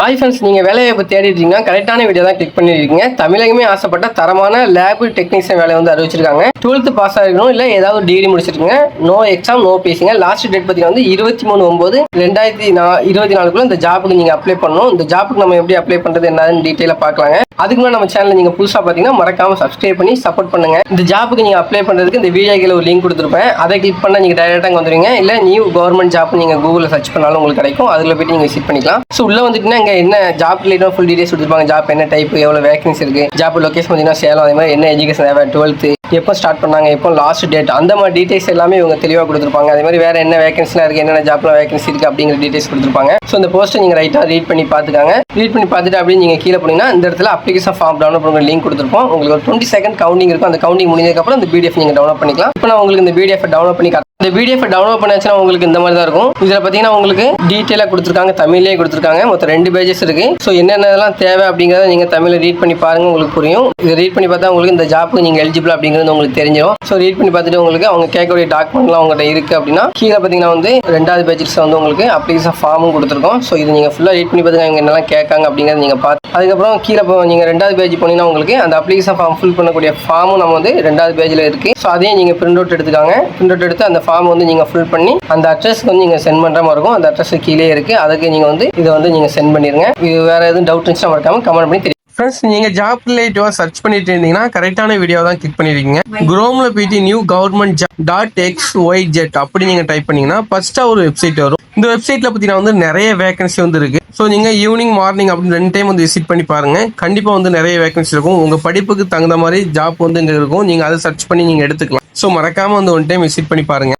Hi friends நீங்கள் வேலையை இப்போ தேடிட்டு கரெக்டான வீடியோ தான் கிளிக் பண்ணியிருக்கீங்க தமிழகமே ஆசைப்பட்ட தரமான லேப் டெக்னீஷியன் வேலையை வந்து அறிவிச்சிருக்காங்க. டுவெல்த்து பாஸ் ஆகிருக்கணும் இல்லை ஏதாவது டிகிரி முடிச்சிருக்கீங்க. நோ எக்ஸாம் நோ பேசிங்க. லாஸ்ட் டேட் பார்த்தீங்கன்னா வந்து இருபத்தி மூணு ஒம்பது ரெண்டாயிரத்தி நா இருபத்தி நாலுக்குள்ள இந்த ஜாப்புக்கு நீங்கள் அப்ளை பண்ணணும். இந்த ஜாப்புக்கு நம்ம எப்படி அப்ளை பண்ணுறது என்னன்னு டீட்டெயிலாக பார்க்கலாங்க. அதுக்கு முன்னாடி நம்ம சேனல் நீங்கள் புதுசாக பார்த்தீங்கன்னா மறக்காம சப்ஸ்கிரைப் பண்ணி சப்போர்ட் பண்ணுங்க. இந்த ஜாப்புக்கு நீங்கள் அப்ளை பண்ணுறதுக்கு இந்த வீடியோ கீழே ஒரு லிங்க் கொடுத்துருப்பேன். அதை கிளிக் பண்ணால் நீங்கள் டைரெக்டாக வந்துருவீங்க. இல்லை நியூ கவர்மெண்ட் ஜாப் நீங்கள் கூகுளில் சர்ச் பண்ணாலும் உங்களுக்கு கிடைக்கும். அதில் போயிட்டு நீங்கள் விசிட் பண்ணிக்கலாம். ஸோ உள்ளே வந்துட்டுனா இங்கே என்ன ஜாப் ரிலேட்டாக ஃபுல் டீடைல்ஸ் கொடுத்துருப்பாங்க? ஜாப் என்ன டைப் எவ்வளோ வேகன்சி இருக்குது ஜாப் லொகேஷன் பார்த்தீங்கன்னா சேலம் அதே மாதிரி என்ன எஜுகேஷன் தேவை? டுவெல்த்து எப்போ ஸ்டார்ட் பண்ணாங்க? எப்போ லாஸ்ட் டேட் அந்த மாதிரி டீடைல்ஸ் எல்லாமே இவங்க தெளிவாக கொடுத்துருப்பாங்க. அதே மாதிரி வேறு என்ன வேகன்சிலாம் இருக்குது என்னென்ன ஜாப்ல வேகன்சி இருக்குது அப்படிங்கிற டீடைல்ஸ் கொடுத்துருப்பாங்க. ஸோ இந்த போஸ்ட்டை நீங்கள் ரைட்டாக ரீட் பண்ணி பார்த்துக்காங்க. ரீட் பண்ணி பார்த்துட்டு அப்படியே நீங்கள் கீழே போனீங்கன்னா இந்த இடத்துல அப்ளிகேஷன் ஃபார்ம் டவுன்லோட் பண்ணுற லிங்க் கொடுத்துருப்போம். உங்களுக்கு ஒரு டுவெண்ட்டி செகண்ட் கவுண்டிங் இருக்கும். அந்த கவுண்டிங் முடிஞ்சதுக்கப்புறம் அந்த பிடிஎஃப் நீங்கள் டவுன்லோட் பண்ணிக்கலாம். இப்போ நான் உங்களுக்கு இந்த பிடிஎஃப் டவுன்லோட் பண்ணி இந்த பிடிஎஃப் டவுன்லோட் பண்ணாச்சுன்னா உங்களுக்கு இந்த மாதிரி தான் இருக்கும். இதில் பார்த்தீங்கன்னா உங்களுக்கு டீட்டெயிலாக கொடுத்துருக்காங்க தமிழ்லேயே கொடுத்துருக்காங்க. மொத்தம் ரெண்டு பேஜஸ் இருக்கு. ஸோ என்னென்னலாம் தேவை அப்படிங்கிறத நீங்கள் தமிழில் ரீட் பண்ணி பாருங்க உங்களுக்கு புரியும். இதை ரீட் பண்ணி பார்த்தா உங்களுக்கு இந்த ஜாப்புக்கு நீங்கள் எலிஜிபிள் அப்படிங்கிறது உங்களுக்கு தெரிஞ்சிடும் ஸோ ரீட் பண்ணி பார்த்துட்டு உங்களுக்கு அவங்க கேட்கக்கூடிய டாக்குமெண்ட்லாம் உங்கள்கிட்ட இருக்குது அப்படின்னா கீழே பார்த்தீங்கன்னா வந்து ரெண்டாவது பேஜஸ் வந்து உங்களுக்கு அப்ளிகேஷன் ஃபார்மும் கொடுத்துருக்கோம். ஸோ இது நீங்கள் ஃபுல்லாக ரீட் பண்ணி பார்த்துங்க அவங்க என்னெல்லாம் கேட்காங்க அப்படிங்கிறத நீங்கள் பார்த்து அதுக்கப்புறம் கீழே இப்போ நீங்கள் ரெண்டாவது பேஜ் போனீங்கன்னா உங்களுக்கு அந்த அப்ளிகேஷன் ஃபார்ம் ஃபில் பண்ணக்கூடிய ஃபார்மும் நம்ம வந்து ரெண்டாவது பேஜில் இருக்குது ஸோ அதையும் நீங்கள் பிரிண்ட் அவுட் எடுத்துக்காங்க. பிரிண்ட் அவுட் எடுத்து அந்த ஃபார்ம் வந்து நீங்கள் ஃபில் பண்ணி அந்த அட்ரஸ்க்கு வந்து நீங்கள் சென்ட் பண்ணுற மாதிரி இருக்கும். அந்த அட்ரஸ் கீழே இருக்குது அதுக்கு நீங்கள் வந்து இதை வந்து நீங்கள் சென்ட் பண்ணிடுங்க இது வேறு எதுவும் டவுட் இருந்துச்சுன்னா மறக்காம கமெண்ட் பண்ணி தெரியும் ஃப்ரெண்ட்ஸ் நீங்கள் ஜாப் ரிலேட்டிவாக சர்ச் பண்ணிட்டு இருந்தீங்கன்னா கரெக்டான வீடியோ தான் கிளிக் பண்ணிருக்கீங்க. குரோமில் போயிட்டு new government job dot X Y Z அப்படி நீங்கள் டைப் பண்ணீங்கன்னா ஃபர்ஸ்ட்டாக ஒரு வெப்சைட் வரும். இந்த வெப்சைட்டில் பார்த்தீங்கன்னா வந்து நிறைய வேகன்சி வந்து இருக்கு. ஸோ நீங்கள் ஈவினிங் மார்னிங் அப்படின்னு ரெண்டு டைம் வந்து விசிட் பண்ணி பாருங்க. கண்டிப்பாக வந்து நிறைய வேகன்சி இருக்கும். உங்கள் படிப்புக்கு தகுந்த மாதிரி ஜாப் வந்து இங்கே இருக்கும். நீங்கள் அதை சர்ச் பண்ணி நீங்கள் எடுத்துக்கலாம். ஸோ மறக்காமல் வந்து ஒன் டைம் விசிட் பண்ணி பாருங்க.